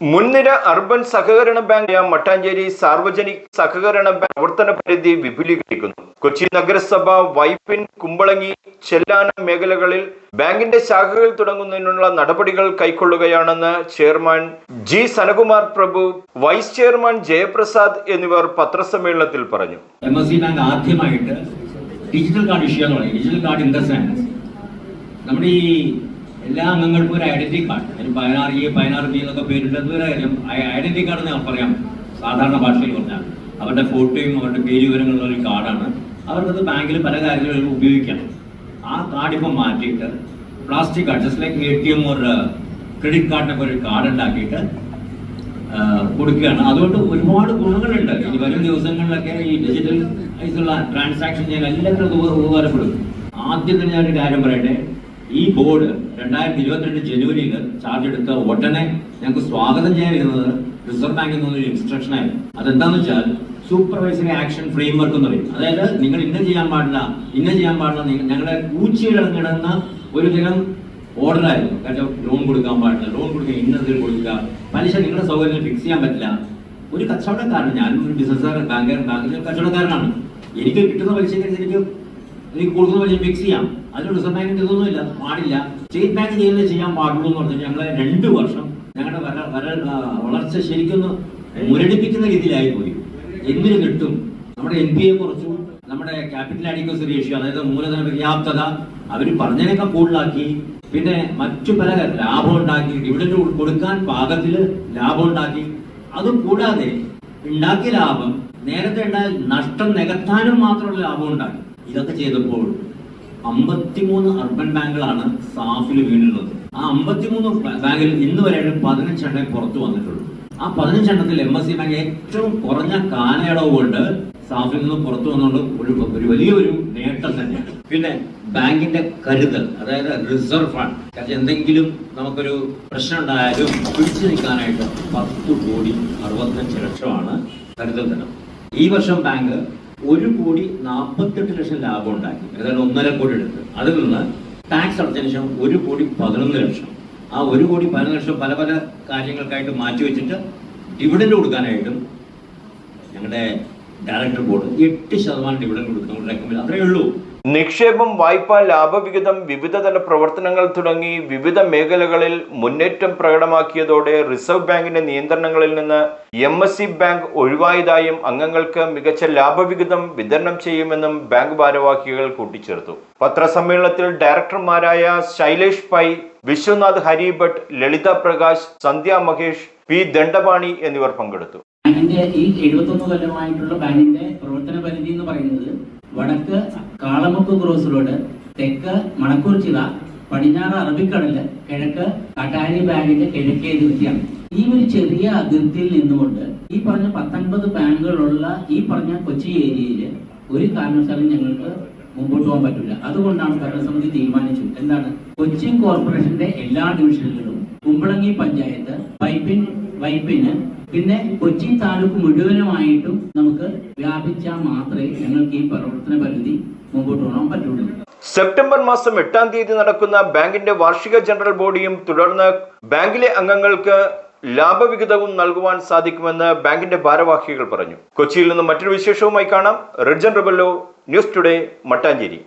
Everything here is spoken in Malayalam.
മുൻനിര അർബൻ സഹകരണ ബാങ്ക് മട്ടാഞ്ചേരി സാർവജനിക സഹകരണ ബാങ്ക് പ്രവർത്തന പരിധി വിപുലീകരിക്കുന്നു. കൊച്ചി നഗരസഭ വൈപ്പിൻ കുമ്പളങ്ങി ചെല്ലാന മേഖലകളിൽ ബാങ്കിന്റെ ശാഖകൾ തുടങ്ങുന്നതിനുള്ള നടപടികൾ കൈക്കൊള്ളുകയാണെന്ന് chairman G Sanakumar Prabhu vice chairman Jayaprasad എന്നിവർ പത്രസമ്മേളനത്തിൽ പറഞ്ഞു. ബാങ്ക് ആദ്യമായിട്ട് digital card issue digital card in the sense നമ്മുടെ ഈ എല്ലാ അംഗങ്ങൾക്കും ഒരു ഐഡന്റിറ്റി കാർഡ് അതിന് പതിനാറ് ഇ പതിനാറ് ബി എന്നൊക്കെ പേരുണ്ട് അതുവരെ ഐഡന്റിറ്റി കാർഡ് ഞാൻ പറയാം സാധാരണ ഭാഷയിൽ പറഞ്ഞാൽ. അവരുടെ ഫോട്ടോയും അവരുടെ പേര് വിവരങ്ങളുള്ള ഒരു കാർഡാണ് അവർക്കത് ബാങ്കിൽ പല കാര്യങ്ങളിലും ഉപയോഗിക്കാം. ആ കാർഡ് ഇപ്പം മാറ്റിയിട്ട് plastic card just like A T M ഒരു ക്രെഡിറ്റ് കാർഡിനൊക്കെ ഒരു കാർഡ് ഉണ്ടാക്കിയിട്ട് കൊടുക്കുകയാണ്. അതുകൊണ്ട് ഒരുപാട് ഗുണങ്ങളുണ്ട്. ഈ വരും ദിവസങ്ങളിലൊക്കെ ഈ ഡിജിറ്റൽ ആയിട്ടുള്ള ട്രാൻസാക്ഷൻ ചെയ്യാൻ എല്ലാവരും ഉപകാരപ്പെടും. ആദ്യം തന്നെ ഞാൻ ഒരു കാര്യം പറയട്ടെ. ഈ ബോർഡ് രണ്ടായിരത്തി ഇരുപത്തിരണ്ട് ജനുവരിയിൽ ചാർജ് എടുത്ത ഉടനെ ഞങ്ങൾക്ക് സ്വാഗതം ചെയ്യാൻ വരുന്നത് റിസർവ് ബാങ്കിൽ നിന്നൊരു ഇൻസ്ട്രക്ഷൻ ആയിരുന്നു. അതെന്താന്ന് വെച്ചാൽ സൂപ്പർവൈസറി ആക്ഷൻ ഫ്രെയിംവർക്ക് എന്ന് പറയും. അതായത് നിങ്ങൾ ഇന്ന ചെയ്യാൻ പാടില്ല ഇന്ന ചെയ്യാൻ പാടില്ല ഞങ്ങളുടെ കൂച്ചിയിടങ്ങിടുന്ന ഒരു ദിനം ഓർഡറായിരുന്നു കാരണം ലോൺ കൊടുക്കാൻ പാടില്ല ലോൺ കൊടുക്കാൻ ഇന്നതിൽ കൊടുക്കുക. പലിശ നിങ്ങളുടെ സൗകര്യത്തിൽ ഫിക്സ് ചെയ്യാൻ പറ്റില്ല. ഒരു കച്ചവടക്കാരൻ ഞാനും ഒരു ബിസിനസ്സുകാരൻ ബാങ്കുകാരൻ ബാങ്കിലെ കച്ചവടക്കാരനാണ്. എനിക്ക് കിട്ടുന്ന പലിശ എനിക്ക് എനിക്ക് കൊടുക്കുന്ന വലിയ ഫിക്സ് ചെയ്യാം. അതിന് റിസർവ് ബാങ്കിന്റെ ഇതൊന്നുമില്ല. പാടില്ല. സ്റ്റേറ്റ് ബാങ്ക് ചെയ്യുന്നത് ചെയ്യാൻ പാടുള്ളൂ എന്ന് പറഞ്ഞാൽ ഞങ്ങളെ രണ്ട് വർഷം ഞങ്ങളുടെ വര വര വളർച്ച ശരിക്കും മുരടിപ്പിക്കുന്ന രീതിയിലായി പോയി എന്തിനു കിട്ടും? നമ്മുടെ എൻ പി എ കുറച്ചു നമ്മുടെ ക്യാപിറ്റൽ അഡിക്വസി റേഷ്യോ അതായത് മൂലധന പര്യാപ്തത അവർ പറഞ്ഞതിനൊക്കെ കൂടുതലാക്കി. പിന്നെ മറ്റു പല ലാഭം ഉണ്ടാക്കി. ഡിവിഡൻഡ് കൊടുക്കാൻ പാകത്തിൽ ലാഭം ഉണ്ടാക്കി. അതും കൂടാതെ ഉണ്ടാക്കിയ ലാഭം നേരത്തെ ഉണ്ടായ നഷ്ടം നികത്താനും മാത്രമുള്ള ലാഭം ഉണ്ടാക്കി. ഇതൊക്കെ ചെയ്തപ്പോൾ അമ്പത്തിമൂന്ന് അർബൻ ബാങ്കുകളാണ് സാഫിൽ വീണുള്ളത് ആ അമ്പത്തിമൂന്ന് ബാങ്കിൽ ഇന്ന് വരെ പതിനഞ്ചെണ്ണേ പുറത്തു വന്നിട്ടുള്ളൂ. ആ പതിനഞ്ചെണ്ണത്തിൽ എം എസ് സി ബാങ്ക് ഏറ്റവും കുറഞ്ഞ കാലയളവ് കൊണ്ട് സാഫിൽ നിന്ന് പുറത്തു വന്നുകൊണ്ട് ഒരു ഒരു വലിയൊരു നേട്ടം തന്നെയാണ്. പിന്നെ ബാങ്കിന്റെ കരുതൽ അതായത് റിസർവ് ഫണ്ട് കാരണം എന്തെങ്കിലും നമുക്കൊരു പ്രശ്നം ഉണ്ടായാലും പിടിച്ചു നിൽക്കാനായിട്ട് പത്ത് കോടി അറുപത്തഞ്ച് ലക്ഷമാണ് കരുതൽ തരം ഈ വർഷം ബാങ്ക് ഒരു കോടി നാൽപ്പത്തെട്ട് ലക്ഷം ലാഭം ഉണ്ടാക്കി. ഏതാണ്ട് ഒന്നര കോടി എടുത്ത്. അതിൽ നിന്ന് ടാക്സ് അടച്ചതിന് ശേഷം ഒരു കോടി പതിനൊന്ന് ലക്ഷം. ആ ഒരു കോടി പതിനൊന്ന് ലക്ഷം പല പല കാര്യങ്ങൾക്കായിട്ട് മാറ്റി വെച്ചിട്ട് ഡിവിഡൻഡ് കൊടുക്കാനായിട്ടും ഞങ്ങളുടെ ഡയറക്ടർ ബോർഡ് എട്ട് ശതമാനം ഡിവിഡൻഡ് കൊടുക്കുന്ന റെക്കമെൻഡ് അത്രയേ ഉള്ളൂ. നിക്ഷേപം വായ്പ ലാഭവിഹിതം വിവിധതല പ്രവർത്തനങ്ങൾ തുടങ്ങി വിവിധ മേഖലകളിൽ മുന്നേറ്റം പ്രകടമാക്കിയതോടെ റിസർവ് ബാങ്കിന്റെ നിയന്ത്രണങ്ങളിൽ നിന്ന് എം ബാങ്ക് ഒഴിവായതായും അംഗങ്ങൾക്ക് മികച്ച ലാഭവിഹിതം വിതരണം ചെയ്യുമെന്നും ബാങ്ക് ഭാരവാഹികൾ കൂട്ടിച്ചേർത്തു. പത്രസമ്മേളനത്തിൽ ഡയറക്ടർമാരായ ശൈലേഷ് പൈ വിശ്വനാഥ് ഹരിഭട്ട് ലളിത പ്രകാശ് സന്ധ്യ മഹേഷ് പി ദണ്ഡപാണി എന്നിവർ പങ്കെടുത്തു. ബാങ്കിന്റെ ഈ എഴുപത്തൊന്ന് കൊല്ലമായിട്ടുള്ള ബാങ്കിന്റെ പ്രവർത്തന പരിധി എന്ന് പറയുന്നത് വടക്ക് കാളമുക്ക് ക്രോസ് റോഡ് തെക്ക് മണക്കൂർ ചില പടിഞ്ഞാറ് അറബിക്കടൽ കിഴക്ക് കട്ടാരി ബാങ്കിന്റെ കിഴക്കേ അതിർത്തിയാണ്. ഈ ഒരു ചെറിയ അതിർത്തിയിൽ നിന്നുകൊണ്ട് ഈ പറഞ്ഞ പത്തൊൻപത് ബാങ്കുകളുള്ള ഈ പറഞ്ഞ കൊച്ചി ഏരിയയിൽ ഒരു കാരണവശാലും ഞങ്ങൾക്ക് മുമ്പോട്ട് പോകാൻ പറ്റില്ല അതുകൊണ്ടാണ് ഭരണസമിതി തീരുമാനിച്ചു. എന്താണ്? കൊച്ചിൻ കോർപ്പറേഷന്റെ എല്ലാ ഡിവിഷനുകളിലും കുമ്പളങ്ങി പഞ്ചായത്ത് വൈപ്പിൻ വൈപ്പിന്. പിന്നെ കൊച്ചി താലൂക്ക് മുഴുവനുമായിട്ടും നമുക്ക് വ്യാപിച്ചാൽ മാത്രമേ ഞങ്ങൾക്ക് ഈ പ്രവർത്തന പരിധി മുമ്പോട്ട് പോകാൻ പറ്റുള്ളൂ. സെപ്റ്റംബർ മാസം എട്ടാം തീയതി നടക്കുന്ന ബാങ്കിന്റെ വാർഷിക ജനറൽ ബോഡിയും തുടർന്ന് ബാങ്കിലെ അംഗങ്ങൾക്ക് ലാഭവിഹിതവും നൽകുവാൻ സാധിക്കുമെന്ന് ബാങ്കിന്റെ ഭാരവാഹികൾ പറഞ്ഞു. കൊച്ചിയിൽ നിന്ന് മറ്റൊരു വിശേഷവുമായി കാണാം. Rijan Rebello news today Mattancherry.